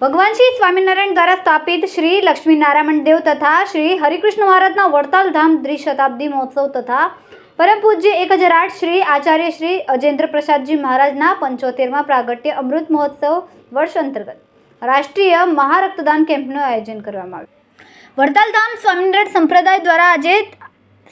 ભગવાન શ્રી સ્વામિનારાયણ દ્વારા સ્થાપિત શ્રી લક્ષ્મીનારાયણ દેવ તથા શ્રી હરિકૃષ્ણ મહારાજના વડતાલ ધામ દ્વિશતાબ્દી મહોત્સવ તથા પરમ પૂજ્ય એક હજાર આઠ શ્રી આચાર્ય શ્રી અજેન્દ્ર પ્રસાદજી મહારાજના પંચોતેરમાં પ્રાગટ્ય અમૃત મહોત્સવ વર્ષ અંતર્ગત રાષ્ટ્રીય મહારક્તદાન કેમ્પનું આયોજન કરવામાં આવ્યું. વડતાલ ધામ સ્વામિનારાયણ સંપ્રદાય દ્વારા આજે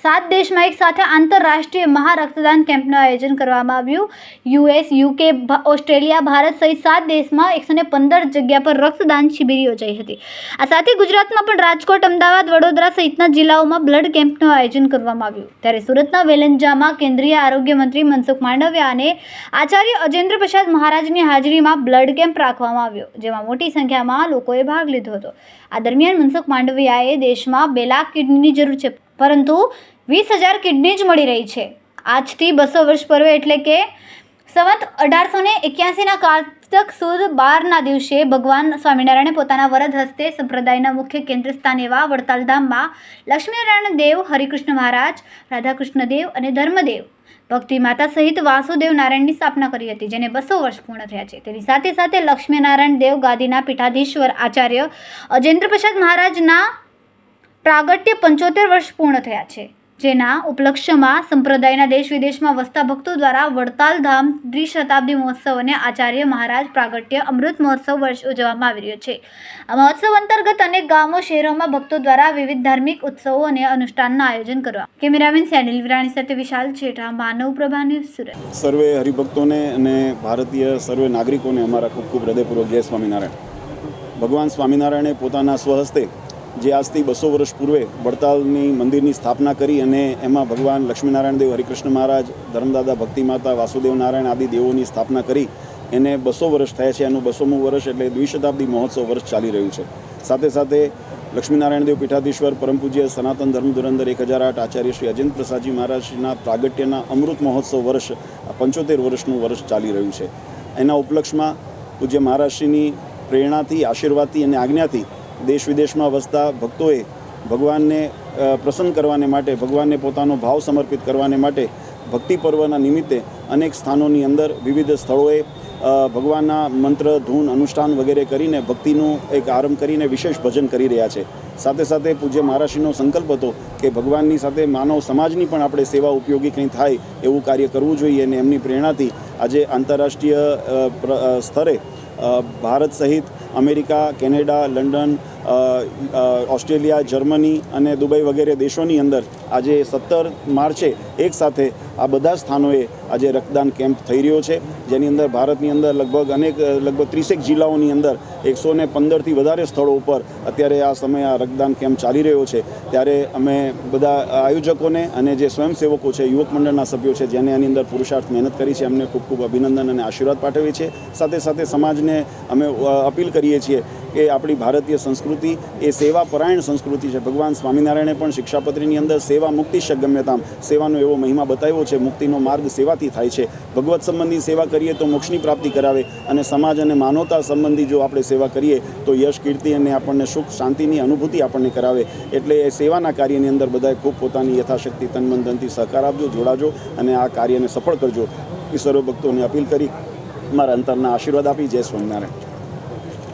સાત દેશમાં એક સાથે આંતરરાષ્ટ્રીય મહારક્તદાન કેમ્પનું આયોજન કરવામાં આવ્યું. યુએસ, યુકે ઓસ્ટ્રેલિયા, ભારત સહિત સાત દેશમાં એકસો ને પંદર જગ્યા પર રક્તદાન શિબિર યોજાઈ હતી. આ સાથે ગુજરાતમાં પણ રાજકોટ, અમદાવાદ, વડોદરા સહિતના જિલ્લાઓમાં બ્લડ કેમ્પનું આયોજન કરવામાં આવ્યું. ત્યારે સુરતના વેલંજામાં કેન્દ્રીય આરોગ્ય મંત્રી મનસુખ માંડવિયા અને આચાર્ય અજેન્દ્ર પ્રસાદ મહારાજની હાજરીમાં બ્લડ કેમ્પ રાખવામાં આવ્યો, જેમાં મોટી સંખ્યામાં લોકોએ ભાગ લીધો હતો. આ દરમિયાન મનસુખ માંડવિયાએ દેશમાં બે લાખ કિડનીની જરૂર છે પરંતુ વીસ હજાર કિડની જ મળી રહી છે. આજથી બસો વર્ષ પૂર્વે એટલે કે સંવત અઢારસો ને એક્યાસીના કાર્તક સુદ બારના દિવસે ભગવાન સ્વામિનારાયણે પોતાના વરદ હસ્તે સંપ્રદાયના મુખ્ય કેન્દ્ર સ્થાન એવા વડતાલ ધામમાં લક્ષ્મીનારાયણ દેવ, હરિકૃષ્ણ મહારાજ, રાધાકૃષ્ણ દેવ અને ધર્મદેવ, ભક્તિ માતા સહિત વાસુદેવ નારાયણની સ્થાપના કરી હતી, જેને બસો વર્ષ પૂર્ણ થયા છે. તેની સાથે સાથે લક્ષ્મીનારાયણ દેવ ગાદીના પીઠાધીશ્વર આચાર્ય અજેન્દ્ર પ્રસાદ મહારાજના પ્રાગટ્ય પંચોતેર વર્ષ પૂર્ણ થયા છે, જેના ઉપલક્ષ્યમાં સંપ્રદાયના દેશ વિદેશમાં વસતા ભક્તો દ્વારા વડતાલ ધામ દ્વિશતાબ્દી મહોત્સવ અને આચાર્ય મહારાજ પ્રાગટ્ય અમૃત મહોત્સવ વર્ષ ઉજવવામાં આવી રહ્યો છે. આ મહોત્સવ અંતર્ગત અનેક ગામો, શહેરોમાં ભક્તો દ્વારા વિવિધ ધાર્મિક ઉત્સવો અને અનુષ્ઠાનના આયોજન કરવા. કેમેરામેન સેનિલ વિરાણી સાથે વિશાલ છેઠા, માનવ પ્રભાની સુરત. સર્વે હરિભક્તોને અને ભારતીય સર્વે નાગરિકોને અમારા ખૂબ ખૂબ હૃદયપૂર્વક જય સ્વામિનારાયણ. ભગવાન સ્વામિનારાયણે પોતાના સ્વહસ્તે જે આજથી બસો વર્ષ પૂર્વે વડતાલની મંદિરની સ્થાપના કરી અને એમાં ભગવાન લક્ષ્મીનારાયણ દેવ, હરિકૃષ્ણ મહારાજ, ધર્મદાદા ભક્તિ માતા, વાસુદેવ નારાયણ આદિ દેવોની સ્થાપના કરી એને બસો વર્ષ થયા છે. એનું બસોમું વર્ષ એટલે દ્વિશતાબ્દી મહોત્સવ વર્ષ ચાલી રહ્યું છે. સાથે સાથે લક્ષ્મીનારાયણ દેવ પીઠાધીશ્વર, પરમ પૂજ્ય સનાતન ધર્મ ધુરંધર એક હજાર આઠ આચાર્ય શ્રી અજેન્દ્ર પ્રસાદજી મહારાજના પ્રાગટ્યના અમૃત મહોત્સવ વર્ષ પંચોતેર વર્ષનું વર્ષ ચાલી રહ્યું છે. એના ઉપલક્ષમાં પૂજ્ય મહારાજશ્રીની પ્રેરણાથી, આશીર્વાદથી અને આજ્ઞાથી દેશ વિદેશમાં વસતા ભક્તોએ ભગવાનને પ્રસન્ન કરવાને માટે, ભગવાનને પોતાનો ભાવ સમર્પિત કરવાને માટે ભક્તિ પર્વના નિમિત્તે અનેક સ્થાનોની અંદર વિવિધ સ્થળોએ ભગવાનના મંત્ર, ધૂન, અનુષ્ઠાન વગેરે કરીને ભક્તિનું એક આરંભ કરીને વિશેષ ભજન કરી રહ્યા છે. સાથે સાથે પૂજ્ય મહારાષ્ટ્રીનો સંકલ્પ હતો કે ભગવાનની સાથે માનવ સમાજની પણ આપણે સેવા ઉપયોગી કંઈ થાય એવું કાર્ય કરવું જોઈએ અને એમની પ્રેરણાથી આજે આંતરરાષ્ટ્રીય સ્તરે भारत सहित America Canada London Australia, Germany અને દુબઈ વગેરે દેશોની અંદર આજે સત્તર માર્ચે એક સાથે આ બધા સ્થાનોએ આજે રક્તદાન કેમ્પ થઈ રહ્યો છે. જેની અંદર ભારતની અંદર લગભગ અનેક, લગભગ ત્રીસેક જિલ્લાઓની અંદર એકસો ને પંદરથી વધારે સ્થળો ઉપર અત્યારે આ સમયે આ રક્તદાન કેમ્પ ચાલી રહ્યો છે. ત્યારે અમે બધા આયોજકોને અને જે સ્વયંસેવકો છે, યુવક મંડળના સભ્યો છે, જેને આની અંદર પુરુષાર્થ મહેનત કરી છે અમને ખૂબ ખૂબ અભિનંદન અને આશીર્વાદ પાઠવીએ છીએ. સાથે સાથે સમાજને અમે અપીલ કરીએ છીએ કે આપણી ભારતીય સંસ્કૃતિ એ સેવા પરાયણ સંસ્કૃતિ છે. ભગવાન સ્વામિનારાયણે પણ શિક્ષાપત્રીની અંદર સેવા મુક્તિ ગમ્યતામ સેવાનો એવો મહિમા બતાવ્યો છે. મુક્તિનો માર્ગ સેવાથી થાય છે. ભગવત સંબંધી સેવા કરીએ તો મોક્ષની પ્રાપ્તિ કરાવે અને સમાજ અને માનવતા સંબંધી જો આપણે સેવા કરીએ તો યશ, કીર્તિ અને આપણને સુખ, શાંતિની અનુભૂતિ આપણને કરાવે. એટલે એ સેવાના કાર્યની અંદર બધાએ ખૂબ પોતાની યથાશક્તિ તન મન ધનથી સહકાર આપજો, જોડાજો અને આ કાર્યને સફળ કરજો. ઈશ્વરો ભક્તોને અપીલ કરી. મારા અંતરના આશીર્વાદ આપી. જય સ્વામિનારાયણ.